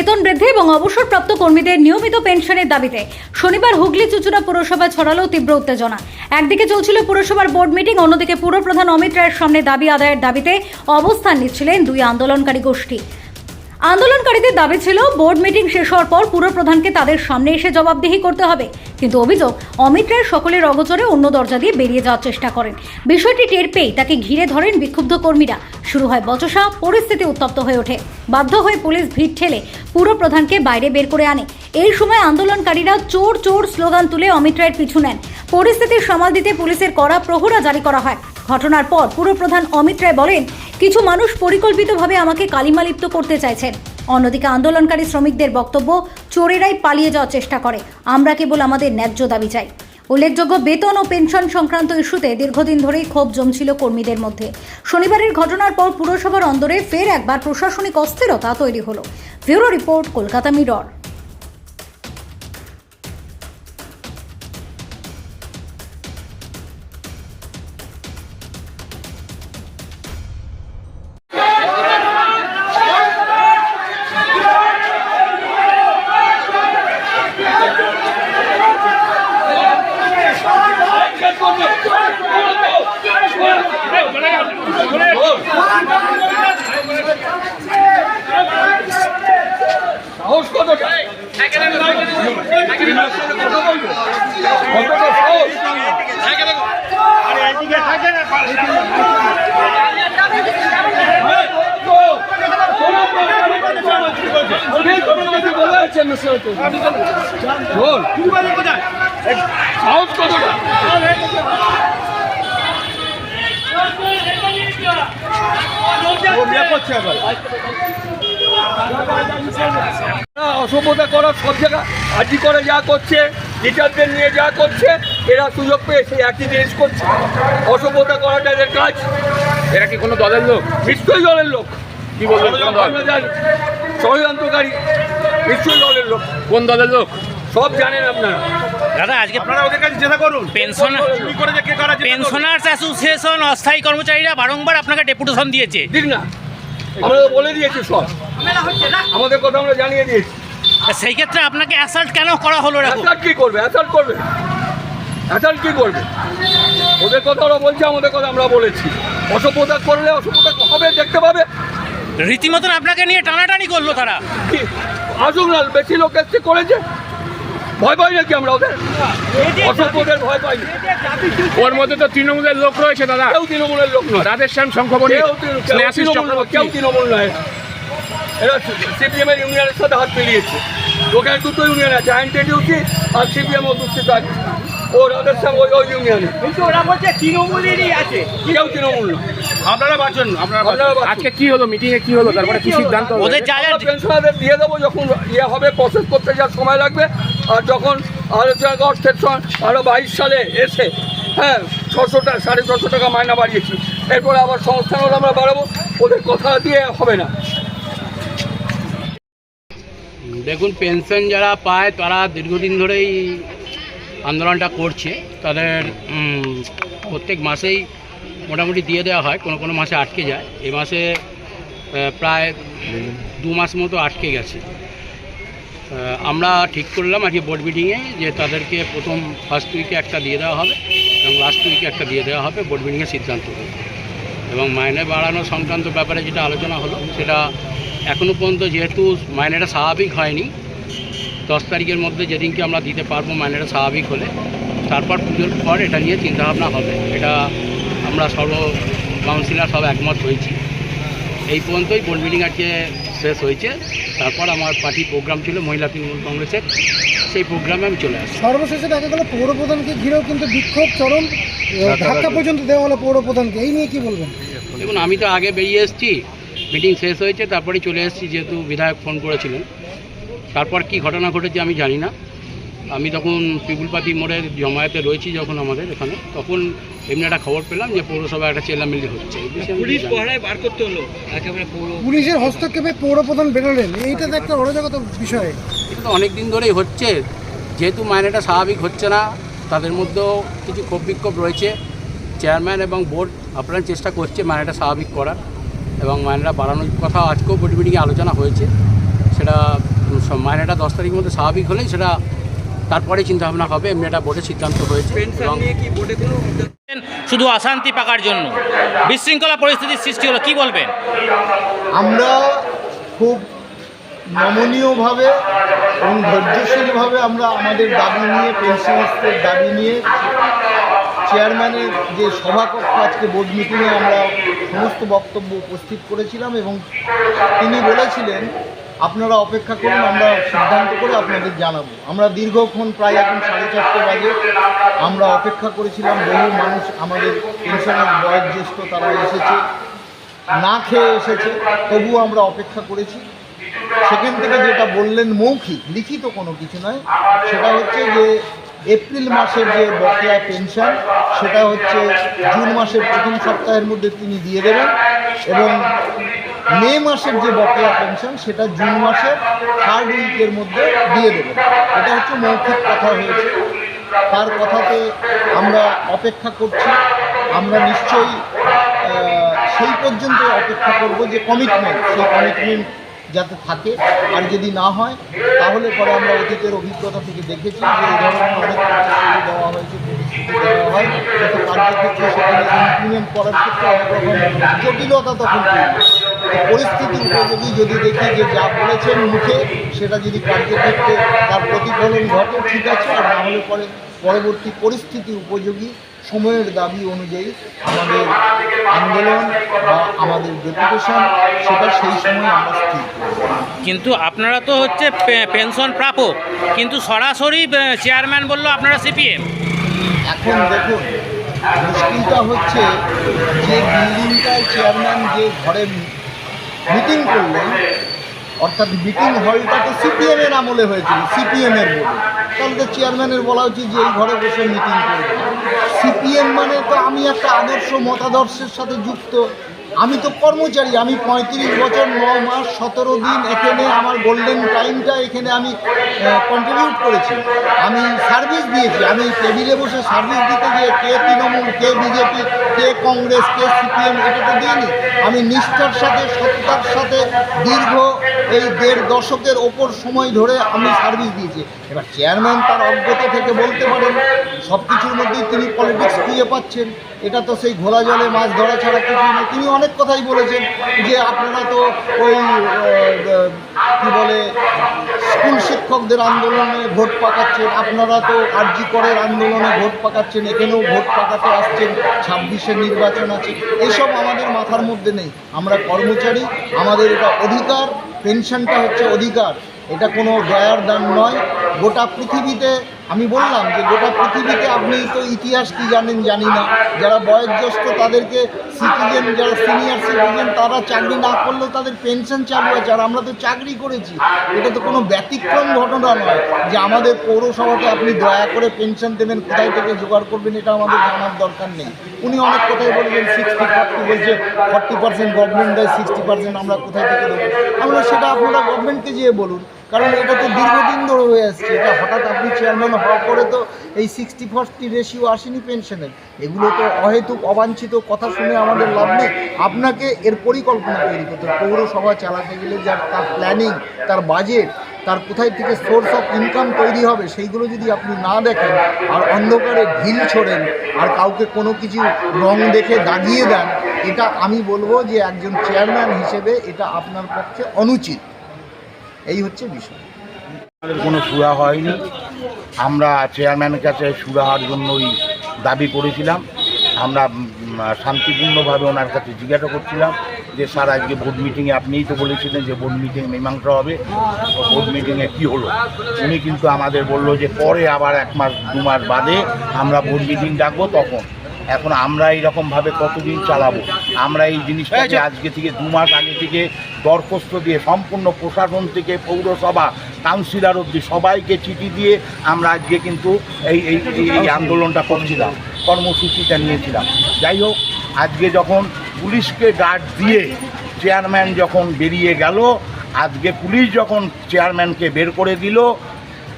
বেতন বৃদ্ধি এবং অবসরপ্রাপ্ত কর্মীদের নিয়মিত পেনশনের দাবিতে শনিবার হুগলি চুচুড়া পুরসভা ছড়ালো তীব্র উত্তেজনা। একদিকে চলছিল পুরসভার বোর্ড মিটিং, অন্যদিকে পুরপ্রধান অমিত রায়ের সামনে দাবি আদায়ের দাবিতে অবস্থান নিচ্ছিলেন দুই আন্দোলনকারী গোষ্ঠী। আন্দোলনকারীদের দাবি ছিল, বোর্ড মিটিং শেষ হওয়ার পর পুরপ্রধানকে তাদের সামনে এসে জবাবদিহি করতে হবে। কিন্তু অভিযোগ, অমিত রায় সকলের অগোচরে অন্য দরজা দিয়ে বেরিয়ে যাওয়ার চেষ্টা করেন। বিষয়টি টের পেয়ে তাকে ঘিরে ধরেন বিক্ষুব্ধ কর্মীরা। শুরু হয় বচসা, পরিস্থিতি উত্তপ্ত হয়ে ওঠে। বাধ্য হয়ে পুলিশ ভিড় ঠেলে পুরপ্রধানকে বাইরে বের করে আনে। এই সময় আন্দোলনকারীরা চোর চোর স্লোগান তুলে অমিত রায়ের পিছু নেন। পরিস্থিতি সামাল দিতে পুলিশের কড়া প্রহরা জারি করা হয়। ঘটনার পর পুরপ্রধান অমিত রায় বলেন, কিছু মানুষ পরিকল্পিতভাবে আমাকে কালিমালিপ্ত করতে চাইছেন। অন্যদিকে আন্দোলনকারী শ্রমিকদের বক্তব্য, চোরেরাই পালিয়ে যাওয়ার চেষ্টা করে। আমরা কেবল আমাদের ন্যায্য দাবি চাই। উল্লেখযোগ্য, বেতন ও পেনশন সংক্রান্ত ইস্যুতে দীর্ঘদিন ধরেই ক্ষোভ জমছিল কর্মীদের মধ্যে। শনিবারের ঘটনার পর পুরসভার অন্দরে ফের একবার প্রশাসনিক অস্থিরতা তৈরি হলো। Bureau report, Kolkata Mirror. সাহস কতটা? অসভ্যতা করার সব জায়গা। আজি করে যা করছে টিচারদের নিয়ে যা করছে এরা সুযোগ পেয়ে সেই একই জিনিস করছে। অসভ্যতা করাটা এদের কাজ। এরা কি কোনো দলের লোক? নিশ্চয়ই দলের লোক। কি বলবেন ষড়যন্ত্রকারী। নিশ্চয়ই দলের লোক। কোন দলের লোক? সব জানেন আপনারা। দাদা আজকে আপনারা ওদের কাছে জেতা করুন। পেনশন। পেনশনার্স অ্যাসোসিয়েশন অস্থায়ী কর্মচারীরা বারংবার আপনাকে ডেপুটেশন দিয়েছে। দিক না। আমরা তো বলে দিয়েছি সব। আমাদের কথা আমরা জানিয়ে দিয়েছি। সেই ক্ষেত্রে আপনাকে অ্যাসাল্ট কেন করা হলো এরকম? অ্যাসাল্ট কি করবে? অ্যাসাল্ট করবে? অ্যাসাল্ট কি করবে? ওদের কথা ওরা বলছে আমাদের কথা আমরা বলেছি। অসভ্যতা করলে অসভ্যতা হবে দেখতে পাবে। রীতিমতন আপনাকে নিয়ে টানাটানি করল তারা। কি আসুক না বেশি লোক এসছে করেছে। ভয় পাই নাকি আমরা ওদের? অসভ্যদের ভয় পাই। ওর মধ্যে তো তৃণমূলের লোক রয়েছে দাদা। কেউ তৃণমূলের লোক নয়। শঙ্খবণী কেউ তৃণ- কেউ তৃণমূল নয়, চক্রবর্তী। কেউ তৃণমূল নয়। এরা সিপিএমের ইউনিয়নের সাথে হাত মিলিয়েছে ওখানে দুটো ইউনিয়ন আছে আইনটিডিউসি আর সিপিএম অধ্যুষিত আছে ও রাধেশ্যাম ওই ওই ইউনিয়নে। কিন্তু ওরা বলছে তৃণমূলেরই আছে। কেউ তৃণমূল নয়। আপনারা বাঁচুন আপনারা বাঁচুন। আজকে কি হলো মিটিং এ কি হলো তারপরে কি সিদ্ধান্ত? ওদের যা যা পেনশনারদের দিয়ে দেবো যখন ইয়ে হবে প্রসেস করতে যা সময় লাগবে। আর যখন আলোচনা সময় আরও বাইশ সালে এসে হ্যাঁ ছশো টাকা সাড়ে ছশো টাকা মায়না বাড়িয়েছি। এরপরে আবার সংস্থান হলে আমরা বাড়াবো। ওদের কথা দিয়ে হবে না। দেখুন পেনশন যারা পায় তারা দীর্ঘদিন ধরেই আন্দোলনটা করছে। তাদের প্রত্যেক মাসেই মোটামুটি দিয়ে দেওয়া হয়, কোনো কোনো মাসে আটকে যায়। এ মাসে প্রায় দু মাস মতো আটকে গেছে। আমরা ঠিক করলাম আজকে বোর্ড মিটিংয়ে যে তাদেরকে প্রথম ফার্স্ট উইকে একটা দিয়ে দেওয়া হবে এবং লাস্ট উইকে একটা দিয়ে দেওয়া হবে বোর্ড মিটিংয়ে সিদ্ধান্ত। হবে এবং মাইনে বাড়ানো সংক্রান্ত ব্যাপারে যেটা আলোচনা হলো, সেটা এখনও পর্যন্ত যেহেতু মাইনেটা স্বাভাবিক হয়নি, দশ তারিখের মধ্যে যেদিনকে আমরা দিতে পারব মাইনেটা স্বাভাবিক হলে, তারপর পুজোর পর এটা নিয়ে চিন্তাভাবনা হবে। এটা আমরা সর্ব কাউন্সিলর সব একমত হয়েছি। এই পর্যন্তই বোর্ড মিটিং আজকে শেষ হয়েছে। তারপর আমার পার্টি প্রোগ্রাম ছিল মহিলা তৃণমূল কংগ্রেসের। সেই প্রোগ্রামে আমি চলে আসি সর্বশেষে দেখা গেল পৌর প্রধানকে ঘিরেও কিন্তু বিক্ষোভ চরম ধাক্কা পর্যন্ত দেওয়া হলো পৌর প্রধানকে এই নিয়ে কি বলবেন? দেখুন আমি তো আগে বেরিয়ে এসেছি। মিটিং শেষ হয়েছে তারপরে চলে এসেছি যেহেতু বিধায়ক ফোন করেছিলেন। তারপর কি ঘটনা ঘটেছে আমি জানি না। আমি তখন পিপুলপাতি মোড়ে জমায়েতে রয়েছি যখন আমাদের এখানে তখন এমনি একটা খবর পেলাম যে পৌরসভা একটা চেল্লামিল্লি হচ্ছে। বার করতে হলো একেবারে পুলিশের হস্তক্ষেপে পৌর প্রধান বেরোলেন। এইটা তো একটা অরাজকতা বিষয়। এটা তো অনেক দিন ধরেই হচ্ছে। যেহেতু মাইনেটা স্বাভাবিক হচ্ছে না তাদের মধ্যেও কিছু ক্ষোভ বিক্ষোভ রয়েছে। চেয়ারম্যান এবং বোর্ড আপনারা চেষ্টা করছে মাইনেটা স্বাভাবিক করার এবং মাইনেটা বাড়ানোর কথা আজকেও বোর্ড মিটিংয়ে আলোচনা হয়েছে। সেটা সব- মাইনেটা দশ তারিখের মধ্যে স্বাভাবিক হলেই সেটা তারপরে চিন্তা ভাবনা হবে এমনি একটা বোর্ডের সিদ্ধান্ত হয়েছে এবং শুধু অশান্তি পাকার জন্য। বিশৃঙ্খলা পরিস্থিতির সৃষ্টি হলো কি বলবেন? আমরা খুব নমনীয়ভাবে এবং ধৈর্যশীলভাবে আমরা আমাদের দাবি নিয়ে পেনশনার্সদের দাবি নিয়ে চেয়ারম্যানের যে সভাকক্ষ আজকে বোর্ড মিটিংয়ে আমরা সমস্ত বক্তব্য উপস্থিত করেছিলাম এবং তিনি বলেছিলেন আপনারা অপেক্ষা করুন, আমরা সিদ্ধান্ত করে আপনাদের জানাব। আমরা দীর্ঘক্ষণ প্রায় এখন সাড়ে চারটে বাজে। আমরা অপেক্ষা করেছিলাম, বহু মানুষ আমাদের পেনশনের বয়োজ্যেষ্ঠ তারা এসেছে, না খেয়ে এসেছে, তবুও আমরা অপেক্ষা করেছি। সেখান থেকে যেটা বললেন মৌখিক লিখিত কোনো কিছু নয়, সেটা হচ্ছে যে এপ্রিল মাসের যে বকেয়া পেনশন, সেটা হচ্ছে জুন মাসের প্রথম সপ্তাহের মধ্যে তিনি দিয়ে দেবেন এবং মে মাসের যে বকেয়া পেনশন সেটা জুন মাসের থার্ড উইকের মধ্যে দিয়ে দেবেন। এটা হচ্ছে মৌখিক কথা হয়েছে। তার কথাতে আমরা অপেক্ষা করছি। আমরা নিশ্চয়ই সেই পর্যন্ত অপেক্ষা করব যে কমিটমেন্ট সেই কমিটমেন্ট যাতে থাকে। আর যদি না হয়, তাহলে পরে আমরা অতীতের অভিজ্ঞতা থেকে দেখেছি যে এই ধরনের অনেক প্রতিশ্রুতি দেওয়া হয়েছে, প্রতিশ্রুতি দেওয়া হয়। কিন্তু কার্যক্ষেত্রে সেখানে ইমপ্লিমেন্ট করার ক্ষেত্রে অনেক রকম জটিলতা তখন পরিস্থিতি উপযোগী যদি দেখি যে যা বলেছেন মুখে সেটা যদি কার্যক্ষেত্রে তার প্রতিফলন ঘটে ঠিক আছে আর না হলে পরে পরবর্তী পরিস্থিতি উপযোগী সময়ের দাবি অনুযায়ী আমাদের আন্দোলন বা আমাদের ডেপুটেশন সেটা সেই সময় আমরা স্থির কিন্তু আপনারা তো হচ্ছে পেনশন প্রাপক কিন্তু সরাসরি চেয়ারম্যান বলল আপনারা সিপিএম। এখন দেখুন মুশকিলটা হচ্ছে যে বিল্ডিংটায় চেয়ারম্যান যে ঘরে মিটিং করলেন। অর্থাৎ মিটিং হলটা তো সিপিএমের আমলে হয়েছিল, সিপিএমের বোর্ডে তাহলে তো চেয়ারম্যানের বলা উচিত যে এই ঘরে বসে মিটিং করবে। সিপিএম মানে তো আমি একটা আদর্শ মতাদর্শের সাথে যুক্ত। আমি তো কর্মচারী, আমি পঁয়ত্রিশ বছর ন মাস সতেরো দিন এখানে আমার গোল্ডেন টাইমটা এখানে আমি কন্ট্রিবিউট করেছি। আমি সার্ভিস দিয়েছি, আমি টেবিলে বসে সার্ভিস দিতে গিয়ে কে তৃণমূল, কে বিজেপি কে কংগ্রেস, কে সিপিএম এটা তো দিইনি। আমি নিষ্ঠার সাথে, সততার সাথে দীর্ঘ এই দেড় দশকের ওপর সময় ধরে আমি সার্ভিস দিয়েছি। এবার চেয়ারম্যান তার অজ্ঞতা থেকে বলতে পারেন সব কিছুর মধ্যেই তিনি পলিটিক্স খুঁজে পাচ্ছেন। এটা তো সেই ঘোলা জলে মাছ ধরা ছাড়া কিছু না। তিনি অনেক কথাই বলেছেন যে আপনারা তো ওই কি বলে, স্কুল শিক্ষকদের আন্দোলনে ভোট পাকাচ্ছেন, আপনারা তো আরজি করের আন্দোলনে ভোট পাকাচ্ছেন, এখানেও ভোট পাকাতে আসছেন, ছাব্বিশে নির্বাচন আছে। এইসব আমাদের মাথার মধ্যে নেই। আমরা কর্মচারী, আমাদের এটা অধিকার, পেনশনটা হচ্ছে অধিকার। এটা কোনো দয়ার দান নয়। গোটা পৃথিবীতে আমি বললাম যে গোটা পৃথিবীতে আপনি তো ইতিহাস কি জানেন জানি না। যারা বয়োজ্যেষ্ঠ তাদেরকে সিটিজেন যারা সিনিয়র সিটিজেন তারা চাকরি না করলেও তাদের পেনশন চালু আছে। আর আমরা তো চাকরি করেছি। এটা তো কোনো ব্যতিক্রম ঘটনা নয় যে আমাদের পৌরসভাতে আপনি দয়া করে পেনশন দেবেন, কোথায় থেকে জোগাড় করবেন, এটা আমাদের জানার দরকার নেই। উনি অনেক কথাই বলবেন সিক্সটি ফর্টি বলছে ফর্টি পার্সেন্ট গভর্নমেন্ট দেয় সিক্সটি পার্সেন্ট আমরা কোথায় থেকে দেবো? আমরা সেটা আপনারা গভর্নমেন্টকে যেয়ে বলুন। কারণ এটা তো দীর্ঘদিন ধরে হয়ে আসছে। এটা হঠাৎ আপনি চেয়ারম্যান হওয়ার পরে তো এই সিক্সটি ফর্টি রেশিও আসেনি পেনশনের এগুলো তো অহেতুক, অবাঞ্ছিত কথা শুনে আমাদের লাভ নেই। আপনাকে এর পরিকল্পনা তৈরি করতে। পৌরসভা চালাতে গেলে যার তার প্ল্যানিং তার বাজেট তার কোথায় থেকে সোর্স অফ ইনকাম তৈরি হবে, সেইগুলো যদি আপনি না দেখেন আর অন্ধকারে ঢিল ছোড়েন আর কাউকে কোনো কিছু রং দেখে দাগিয়ে দেন, এটা আমি বলব যে একজন চেয়ারম্যান হিসেবে এটা আপনার পক্ষে অনুচিত। এই হচ্ছে বিষয়। আমাদের কোনো সুরা হয়নি। আমরা চেয়ারম্যানের কাছে সুরাহার জন্যই দাবি করেছিলাম। আমরা শান্তিপূর্ণভাবে ওনার কাছে জিজ্ঞাসা করছিলাম যে, স্যার, আজকে বোর্ড মিটিংয়ে আপনিই তো বলেছিলেন যে বোর্ড মিটিং মীমাংসা হবে। বোর্ড মিটিংয়ে কী হলো? উনি কিন্তু আমাদের বলল যে, পরে আবার এক মাস, দু মাস বাদে আমরা বোর্ড মিটিং ডাকবো তখন। এখন আমরা এইরকমভাবে কতদিন চালাবো? আমরা এই জিনিসটাকে আজকে থেকে দু মাস আগে থেকে দরখাস্ত দিয়ে সম্পূর্ণ প্রশাসন থেকে পৌরসভা কাউন্সিলর অব্দি সবাইকে চিঠি দিয়ে আমরা আজকে কিন্তু এই এই এই- এই আন্দোলনটা করছিলাম কর্মসূচিটা নিয়েছিলাম। যাই হোক আজকে যখন পুলিশকে গার্ড দিয়ে চেয়ারম্যান যখন বেরিয়ে গেল আজকে পুলিশ যখন চেয়ারম্যানকে বের করে দিল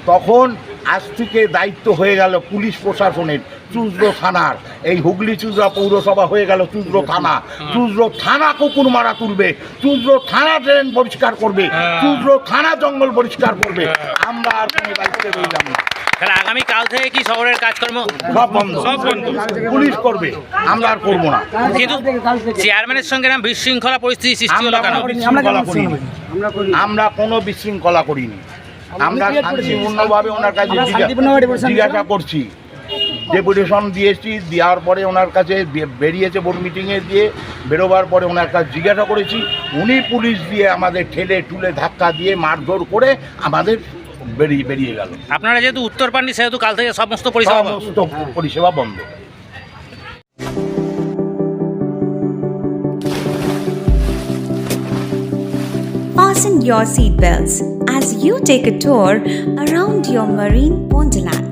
তখন আজ থেকে দায়িত্ব হয়ে গেল পুলিশ প্রশাসনের। চুজরো থানার এই হুগলি চুজরা পৌরসভা হয়ে গেল চুজরো থানা চুজরো থানা কুকুর মারা তুলবে চুজরো থানা ড্রেন পরিষ্কার করবে চুজরো থানা জঙ্গল পরিষ্কার করবে। আমরা আর কোনো দায়িত্বে রইলাম না। তাহলে আগামী কাল থেকে কি শহরের কাজকর্ম? সব বন্ধ। সব বন্ধ। পুলিশ করবে আমরা আর করব না। কিন্তু চেয়ারম্যানের সঙ্গে বিশৃঙ্খলা পরিস্থিতি সৃষ্টি হলো আমরা কেন? করিনি। আমরা কোনো বিশৃঙ্খলা করিনি। আমরা শান্তিপূর্ণভাবে ওনার কাছে জিজ্ঞাসা করছি। ডেপুটেশন দিয়েছি দেওয়ার পরে ওনার কাছে বেরিয়েছে বোর্ড মিটিংয়ে দিয়ে বেরোবার পরে ওনার কাছে জিজ্ঞাসা করেছি উনি পুলিশ দিয়ে আমাদের ঠেলে টুলে ধাক্কা দিয়ে মারধর করে আমাদের বেরিয়ে বেরিয়ে গেল আপনারা যেহেতু উত্তর পাননি সেহেতু কাল থেকে সমস্ত পরিষেবা বন্ধ। সমস্ত পরিষেবা বন্ধ Fasten your seatbelts as you take a tour around your marine wonderland.